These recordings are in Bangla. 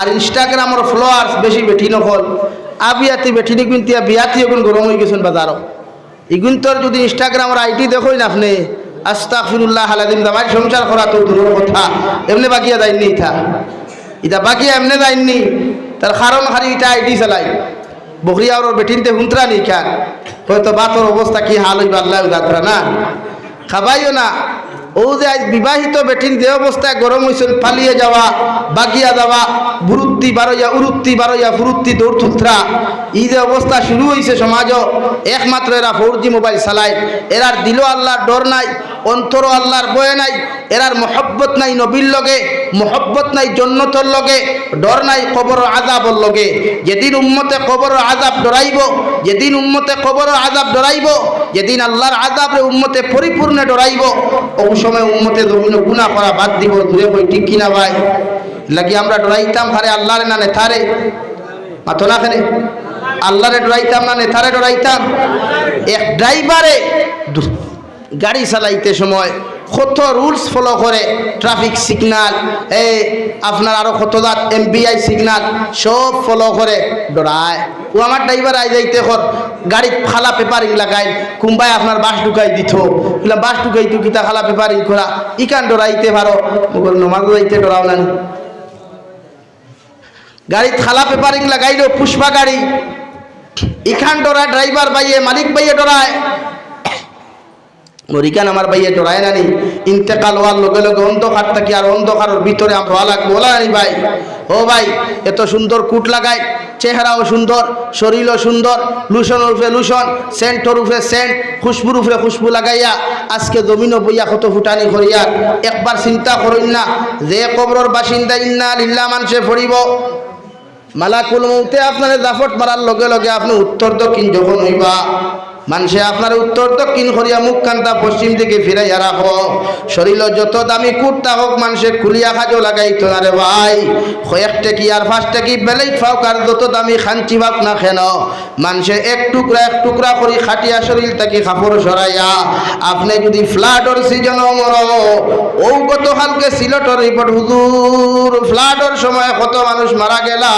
আর ইনস্টাগ্রামের ফলোয়ার্স বেশি বেঠি নকল। আবিয়াতি বেঠিনি কিন্তু বিয়াতি এখন গরম হয়ে গেছেন বাজারও। ইগুন তোর যদি ইনস্টাগ্রামের দেখোই না আপনি আস্তাক ফিরুল্লাহ হালাদিন দামাই সংসার করা তো দূরের কথা। এমনি বাকিয়া যায়নি ইথা ইটা বাকিয়া এমনি যায়নি তার কারণ খালি ইটা আইডি চালাই। বকরিয়া ওর বেটিনতে হুন্তরা খান। হয়তো বাতর অবস্থা কি হাল হইবা আল্লাহ না খাবাইও না। ও আজ বিবাহিত বেটিন দেহ অবস্থায় গরম হয়েছেন পালিয়ে যাওয়া, বাগিয়া দেওয়া বুরুত্তি বারোয়া, উরুত্তি বারোয়া, ফুরুত্তি দৌড় থুত্রা। এই যে অবস্থা শুরু হয়েছে সমাজ একমাত্র এরা ফোর মোবাইল চালায়। এরার দিল আল্লাহর ডর নাই। অন্তর আল্লাহর বয়ে নাই, এরার মহব্বত নাই নবীর লগে, মহব্বত নাই জন্নতর লগে, ডর নাই কবর আজাবর লগে। যেদিন উম্মতে কবর আজাব ডরাইব, যেদিন উম্মতে কবর আজাব ডরাইব, যেদিন আল্লাহর আজাবরে উম্মতে পরিপূর্ণে ডরাইব, ওই সময় উম্মতে জমিন গুণা করা বাদ দিব দূরে বই ঠিক কিনা ভাই? লাগি আমরা ডরাইতাম হারে আল্লাহরে না নেথারে? মাথো না খানে আল্লাহরে ডরাইতাম না নেথারে ডরাইতাম? এক ড্রাইভারে গাড়ি চালাইতে সময় কত রুলস ফলো করে ট্রাফিক সিগনাল এই আপনার আরও কত দাঁত, এমবিআই সিগনাল, সব ফলো করে ডরায় ও আমার ড্রাইভার আই যাইতে কর গাড়ি খালা পেপারিং লাগাই কুম্বাই আপনার বাস ঢুকাই দিত। বাস ঢুকাই তো কিতা খালা পেপারিং করা? ইকান ডরাইতে পারো? নমাজ যাইতে ডরাও না গাড়ি খালা পেপারিং লাগাইলো, পুষ্পা গাড়ি। ইখান ডরা ড্রাইভার বাইয়ে, মালিক বাইয়ে ডরায় মরিকান আমার ভাইয়ে ডরায় নানি ইন্তেকাল হওয়ার লগে লগে অন্ধকার থাকি আর অন্ধকারের ভিতরে আমরা লাগবো। নানি ভাই? ও ভাই, এত সুন্দর কুট লাগায়। চেহারাও সুন্দর, শরীরও সুন্দর, লুশন রূপে লুশন সেন্টর রূপে সেন্ট, খুশবু রূপে খুশবু লাগাইয়া, আজকে জমিনও বইয়া কত ফুটানি করিয়া, একবার চিন্তা করিন না, যে কবরের বাসিন্দা ইন্না লিল্লা মানুষে পড়িব। মালাকুল মৌতে আপনার জাফট মারার লগে লগে আপনি উত্তর দক্ষিণ যখন হইবা। মানুষে আপনার উত্তর দক্ষিণ করিয়া মুখ কান্তা পশ্চিম দিকে ফিরাইয়া রাখো। শরীর যত দামি কুর্তা হোক মানুষে খুলিয়া খাজো লাগাইতো না রে ভাই। কয়েকটা কি আর ফার্স্টটা কি বেলেই ফাও কার যত দামি খাঞ্চি ভাব না খেন। মানুষে এক টুকরা এক টুকরা করি খাটিয়া শরীর তাকে কাপড় সরাইয়া। আপনি যদি ফ্লাডর সিজন মর ও কালকে সিলটর রিপোর্ট, হুজুর, ফ্লাডর সময় কত মানুষ মারা গেলা।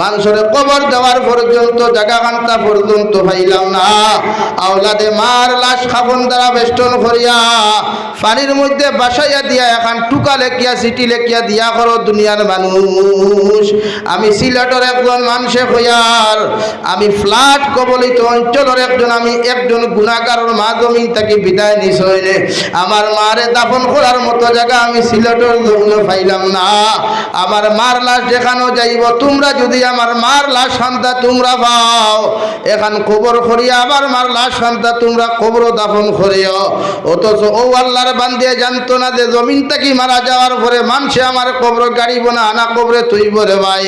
মানুষের কবর দেওয়ার পর্যন্ত জায়গা খান্তা পর্যন্ত পাইলাম না। আওলাদে মার লাশ খাবন দ্বারা বেষ্টন করিয়া, পানির মধ্যে বাসাইয়া দিয়া এখন টুকা লেখিয়া সিটি লেখিয়া দিয়া করো দুনিয়ার মানুষ। আমি সিলেটর একজন মানুষে হইয়ার, আমি ফ্ল্যাট কবলিত অঞ্চলের একজন, আমি একজন গুণাগারের মা জমিন বিদায় নিছইনে আমার মারে দাফন করার মতো জায়গা আমি সিলেটর জমিনে পাইলাম না। আমার মার লাশ যেখানেও যাইব, তোমরা যদি আমার মার লাশ শান্তা তোমরা পাও। এখন কবর করিয়া আবার মার লাশ শান্তা, তোমরা কবর দাফন করিও। অথচ ও আল্লাহর বান্দিয়ে জানতো না যে জমিন থেকে মারা যাওয়ার পরে মানুষে আমার কবর গাড়িব না আনা কবরে তুইব রে ভাই।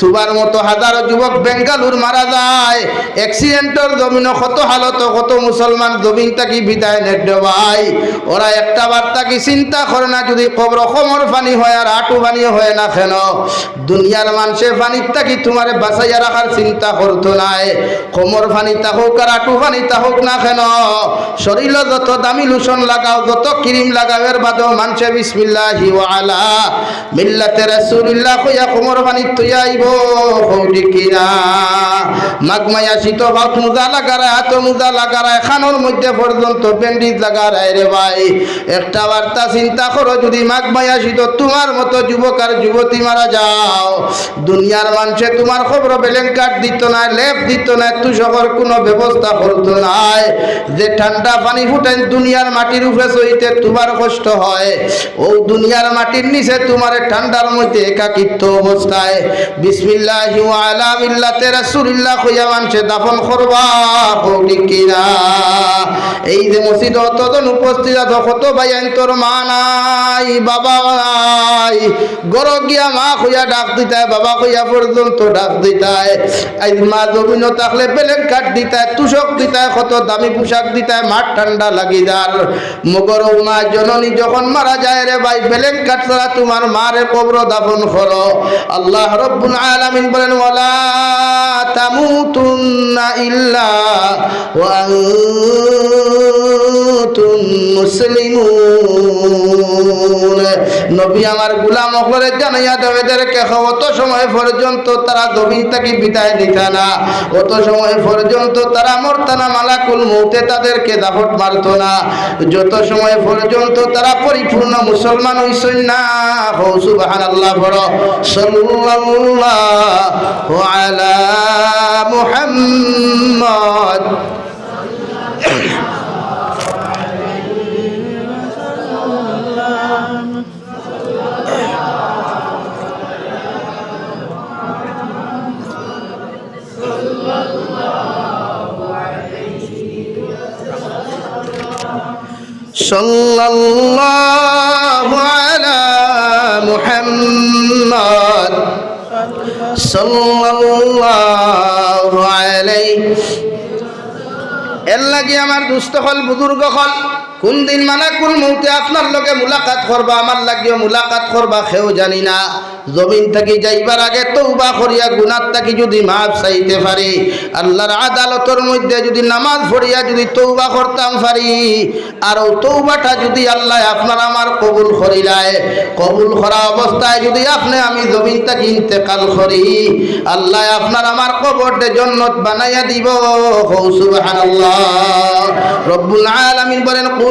তুবার মতো হাজারো যুবক বেঙ্গালুর মারা যায়। অ্যাক্সিডেন্টের জমিন কত হালত, কত মুসলমান জমিন থাকি বিদায় নেট ভাই। ওরা একটা বার্তা কি চিন্তা করে না, যদি কবর কমর পানি হয় আর আটু পানি হয় না কেন? দুনিয়ার মানুষে পানির থাকি তোমার বাঁচাইয়া রাখার চিন্তা করতো নাই। কমর পানি তা হোক আর আটু পানি তা হোক না কেন শরীর যত দামি লোশন লাগাও যত ক্রিম লাগাও, এর বাদেও মানুষে বিসমিল্লাহি আলা মিল্লাতে রাসূলিল্লাহ কইয়া কোমর পানি তুই আইব মাগমায়া শীত ভাত মুজা লাগারায় হাত মুজা লাগারায় খানোর মধ্যে পর্যন্ত ব্যান্ডিজ লাগারায় রে ভাই। একটা বার্তা চিন্তা করো, যদি মাগমায়া শীত তোমার মতো যুবক আর যুবতী মারা যাও, দুনিয়ার মানুষে তোমার খবর বেলেন কাট দিত না, লেপ দিত না তুষকর কোনো ব্যবস্থা করতো নাই। যে ঠান্ডা পানি ফুটেন দুনিয়ার মাটির উপরে সইতে তোমার কষ্ট হয়। ও দুনিয়ার মাটির নিচে তোমার ঠান্ডার মধ্যে একাকিত্ব অবস্থায়। বিসমিল্লাহি ওয়া আলা মিল্লাতে রাসূলিল্লাহ কইয়া মানুষে দাফন করবা কৌটি কিনা? এই যে মসজিদ অতজন উপস্থিত আছো, কত ভাই তোর মা নাই, বাবা নাই। গর গিয়া মা কইয়া ডাক দিতায়, বাবা কইয়া পর্যন্ত ডাক দিতায়। আজ মা জমিন থাকলে বেলেগ কাঠ দিতায় তুষক দিতায়, কত দামি পোশাক দিতায়, মাঠ ঠান্ডা লাগি যার। মগর মা জননী যখন মারা যায় রে ভাই বেলেন কাটলা তোমার মারে কবর দাফন করো। আল্লাহ রব্বুল আলামিন বলেন, ওয়ালা তামুতুন্না ইল্লা ওয়া আনতুম মুসলিমুন। নবী আমার গুলাম অকলে জানাইয়া দেবে অত সময় পর্যন্ত তারা জমিন থেকে বিদায় নিতা না। অত সময় পর্যন্ত তারা মরতা না, মালাকুল মৌতে তাদেরকে দাফট মারত না। যত সময় পর্যন্ত তারা পরিপূর্ণ মুসলমান হইসই না, হৌ সুবাহান আল্লাহ বড় সাল্লাল্লাহু আলা মুহাম্মদ। صلى الله على محمد صلى الله عليه এর লাগে আমার দুস্থ হল বুজুর্গ হল কোন দিন কোন মৌতে আপনার লোকে মুলাকাত করবা, আমার লাগিও মুলাকাত করবা, সেও জানি না। জমিন থাকি যাইবার আগে তৌবা করিয়া গুনার থাকি যদি মাপ চাইতে পারি, আল্লাহর আদালতের মধ্যে যদি নামাজ পড়িয়া যদি তৌবা করতাম পারি আর ও তৌবাটা যদি আল্লাহ আপনার আমার কবুল করিলায় কবুল করা অবস্থায় যদি আপনি আমি জমিন থাকি ইন্তেকাল করি, আল্লাহ আপনার আমার কবরটে জন্নত বানাইয়া দিব। হৌ সুবহানাল্লাহ। রব্বুল আলামিন বলেন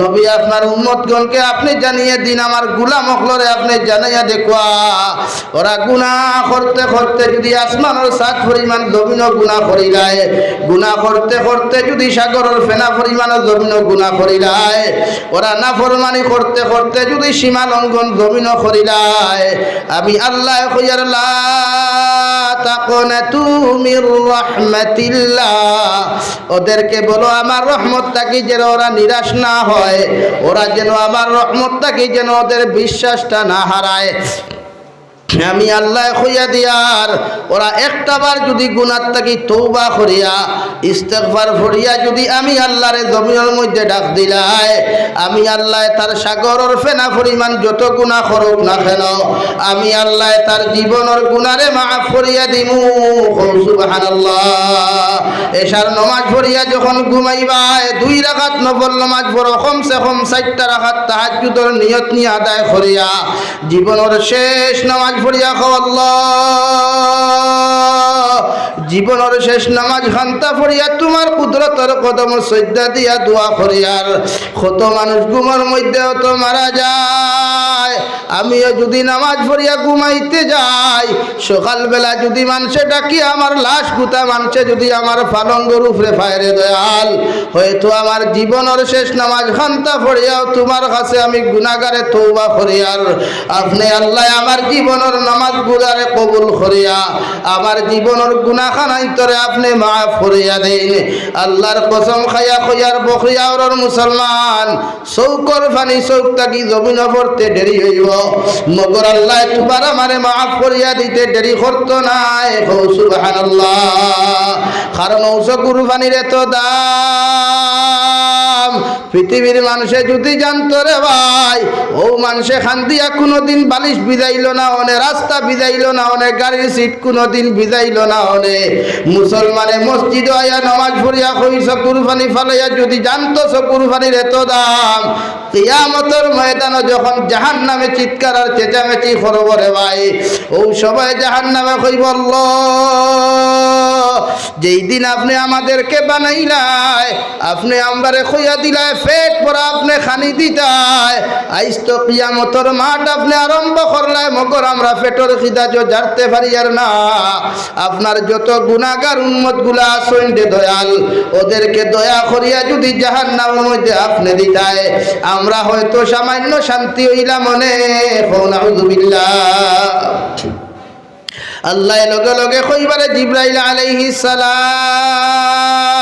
নবী আপনার উম্মতগণকে আপনি জানিয়ে দিন, আমার গুলাম অকলরে আপনি জানাইয়া দেখুয়া। ওরা গুনাহ করতে করতে যদি আসমানের সাত পরিমাণ জমিন গুনাহ করিলায় গুনাহ করতে করতে যদি সাগরের ফেনা পরিমাণ জমিন গুনাহ করিলায় ওরা না ফরমানি করতে করতে যদি সীমা লঙ্ঘন জমিন করিলায় আমি আল্লাহ কইয়ার, লা তাকনাতু মির ওদেরকে বলো, আমার রহমত থাকি যেন ওরা নিরাশ না হয়? ওরা যেন আমার রহমতটাকে যেন ওদের বিশ্বাসটা না হারায়। আমি আল্লাহ হইয়া দিয়ার ওরা একটাবার যদি গুণার থাকি তৌবা করিয়া ইস্তেকবার ভরিয়া যদি আমি আল্লাহরে জমিনের মধ্যে ডাক দিলাই, আমি আল্লাহ তার সাগরের ফেনা পরিমাণ যত গুণা করুক না কেন, আমি আল্লাহ তার জীবনের গুণারে মাফ করিয়া দিমু। এশার নমাজ পড়িয়া যখন ঘুমাইবাই দুই রাখাত নফল নমাজ পড়ো, কমসে কম চারটা রাখাত তাহাজ্জুদের নিয়ত নিয়ে আদায় করিয়া, জীবনের শেষ নামাজ পড়িয়া খাওয়াল্লাহ। জীবনের শেষ নামাজ খান্তা পড়িয়া তোমার কুদরতর কদম সজ্জা দিয়া দোয়া করিয়ার কত মানুষ ঘুমার মধ্যে তো মারা যায়। আমিও যদি নামাজ পড়িয়া ঘুমাইতে যাই, সকালবেলা যদি মানুষে ডাকি, আমার লাশ গুতা মানুষে যদি আমার পালঙ্গর উপরে ফায়রে দয়াল। হয়তো আমার জীবনের শেষ নামাজ খান্তা পড়িয়াও তোমার কাছে আমি গুনাগারে তৌবা করিয়ার আপনি আল্লাহ আমার জীবনের নামাজ গুলারে কবুল করিয়া, আমার জীবনের গুনাখানাই তরে আপনি মাফ করিয়া দেন। আল্লাহর কসম খাইয়া খইয়ার বকরিয়া ওর মুসলমান, চৌকর ফানি চৌক তাকি জমিন পড়তে দেরি হইব। মগর আল্লাহ তোমার আমারে মাফ করিয়া দিতে দেরি করতো নাই। হৌ, সুবহানাল্লাহ। কারণ ঔষ এত দাম পৃথিবীর মানুষে যদি জানতো রে ভাই, ও মানুষে খান দিয়া কোনোদিন বালিশ বিজাইল না অনে রাস্তা বিজাইল না অনে গাড়ির সিট কোনোদিন বিজাইল না অনে মুসলমানে মসজিদ আয়া নমাজ পড়িয়া কই চকুর পানি ফালাইয়া যদি জানতো চকুর পানির এত দাম, কিয়ামতের ময়দানে যখন জাহান নামে চিৎকার আর চেঁচামেচি করব রে ভাই, ও সবাই জাহান নামে কইব যেই দিন আপনি আমাদেরকে বানাইলাই, আপনি আমবারে খইয়া দিলাই পেট পরা আপনি খানি দিতাই। আইস তো কিয়ামতর মাঠ আপনি আরম্ভ করলাই, মগর আমরা পেটর খিদা যো জারতে পারি আর না। আপনার যত গুণাগার উন্মতগুলা আসেন দয়াল, ওদেরকে দয়া করিয়া যদি জাহান নামের মধ্যে আপনি দিতাই, আমরা হয়তো সামান্য শান্তি হইলাম মনে আল্লাহ লগে লগে কইবারে জিব্রাইল আলাইহিস সালাম।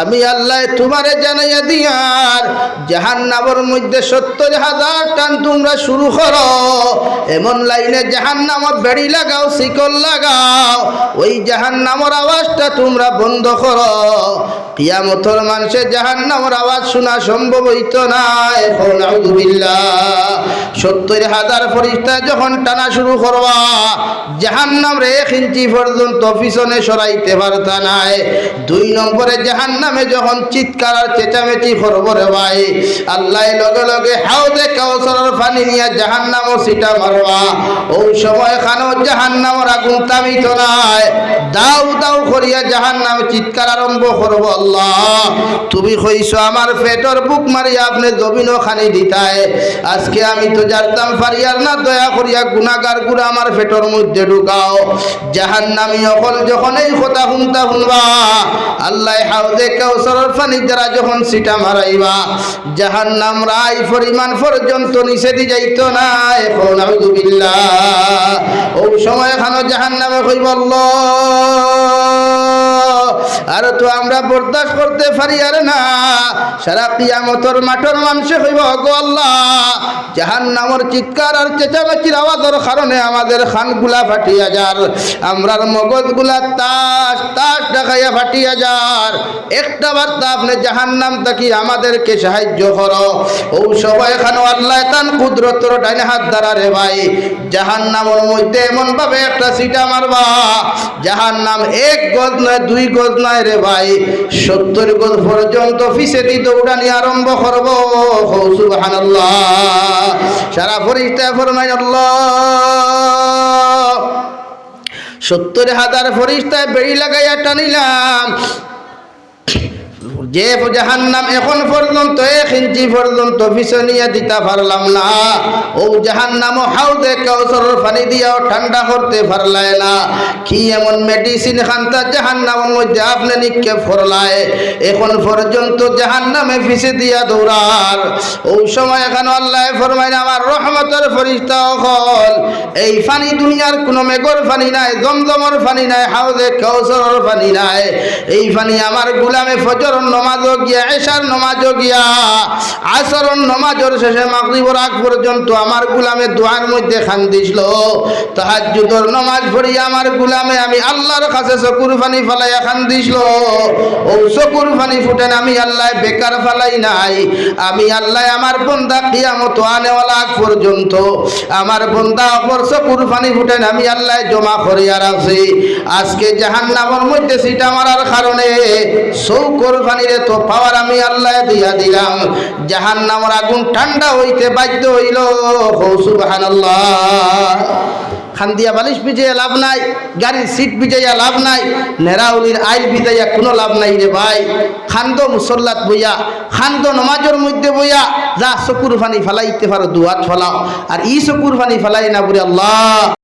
আমি আল্লাহ তোমারে জানাইয়া দিয়ার, জাহান্নামের মধ্যে সত্তর হাজার টান তোমরা শুরু করো। এমন লাইনে জাহান জাহান্নামত বেড়ি লাগাও, শিকল লাগাও, ওই জাহান্নামর আওয়াজটা তোমরা বন্ধ করো। কিয়ামতর মানুষে জাহান্নামর আওয়াজ শোনা সম্ভব হইত না। এখন সত্তর হাজার ফরিস্তা যখন টানা শুরু করবা, জাহান্নাম রে এক ইঞ্চি পর্যন্ত পিছনে সরাইতে পারতা নাই। দুই নম্বরে জাহান্নামে যখন চিৎকার আর চেঁচামেচি করব ভাই, আল্লাহ লগে লগে হাউদে কাউসারের পানি নিয়ে জাহান্নামও সিটা মারবা। ওই সময় খানো জাহান্নামর আগুন তামিত নাই। দাউ দাউ করিয়া জাহান্নামে চিৎকার আরম্ভ করব আল্লাহ। তুমি কইছো, আমার পেটর বুক মারিয়া আপনি জমিনও খানি দিতায়। আজকে আমি তো জানতাম ফারিয়ার না, দয়া করিয়া গুনাগার গুড়া আমার পেটর মধ্যে ঢুকাও। জাহান্নামি অকল যখন এই কথা শুনতা শুনবা। আল্লাহ হাউদে কাউসারের পানি দ্বারা যখন সিটা মারাইবা, জাহান্নাম রাই পরিমাণ পর্যন্ত নিচে দি যাইতো না, এখন আউযুবিল্লাহ ওই সময় খানো জাহান্নামে কইব আল্লাহ। আর তো আমরা বরদাস্ত করতে পারি, আর না। সারা কিয়ামতর মাঠর মানুষে হইব গো আল্লাহ। জাহান নামর চিৎকার আর চেঁচামেচির আওয়াজের কারণে আমাদের খানগুলা ফাটিয়া যার। আমরার মগজগুলা তাস তাস দেখাইয়া ফাটিয়া যার। একটা বার্তা আপনি জাহান নাম তাকি আমাদেরকে সাহায্য করো। ও সবাই খানো আল্লাহ তান কুদরতর ডাইনে হাত দ্বারা রে ভাই। জাহান নামর মধ্যে এমন ভাবে একটা সিটা মারবা। জাহান নাম এক গজ নয়, দুই ভাই। সত্তর গজ পর্যন্ত ফিসেটি দৌড়ানি আরম্ভ করব। সারা ফরিস্তা ফরমাই আল্লাহ। সত্তর হাজার ফরিস্তায় বেড়ি লাগাইয়া টানিলাম। যে জাহান্নাম এখন পর্যন্ত এক ইঞ্চি পর্যন্ত পিছনিয়া দিতে পারলাম না, ও জাহান জাহান্নাম হাউদে কাউসরের পানি দিয়াও ঠান্ডা করতে পারলায় না। কি এমন মেডিসিন খান্তা জাহান্নামের মধ্যে আপনি নিক্ষেপ করলায়? এখন পর্যন্ত জাহান্নামে ফিসে দিয়া দৌড়ার। ও সময় এখন আল্লাহ ফরমাইন আমার রহমতের ফরিস্তা হল এই পানি দুনিয়ার কোনো মেঘর পানি নাই, জমজমর পানি নাই, হাউদে কাউসরের পানি নাই। এই পানি আমার গুলামে ফজর নমাজও গিয়া, এশার নমাজও গিয়া আসরণ নমাজের শেষে মাগরিবর আগ পর্যন্ত আমার গুলামে দোয়ার মধ্যে খান দিছিল। তাহাজ্জুদর নমাজ পড়িয়া আমার গুলামে আমি আল্লাহর কাছে চকুর পানি ফালাইয়া খান দিছিল। ও চকুর পানি ফুটেন আমি আল্লাহ বেকার ফালাই নাই। আমি আল্লাহ আমার বন্দা কিয়ামত আনেওয়ালা আগ পর্যন্ত। আমার বন্দা অপর চকুর পানি ফুটেন আমি আল্লাহ জমা করিয়া রাখছি। আজকে জাহান্নামের মধ্যে সিটা মারার কারণে চৌকর পানিরে তো পাওয়ার আমি আল্লাহ দিয়া দিলাম। জাহান্নামের আগুন ঠান্ডা হইতে বাধ্য হইল। খান্দিয়া বালিশ বিজয়া লাভ নাই, গাড়ির সিট বিজয়া লাভ নাই, নেরাউলির আইল বিজয়া কোনো লাভ নাই রে ভাই। খান্দ মুসল্লাত বইয়া, খান্দ নমাজের মধ্যে বইয়া, যা চকুর ফানি ফালাইতে পারো, দুয়াত ফলাও। আর ই চকুর ফানি ফালাই না বলে আল্লাহ।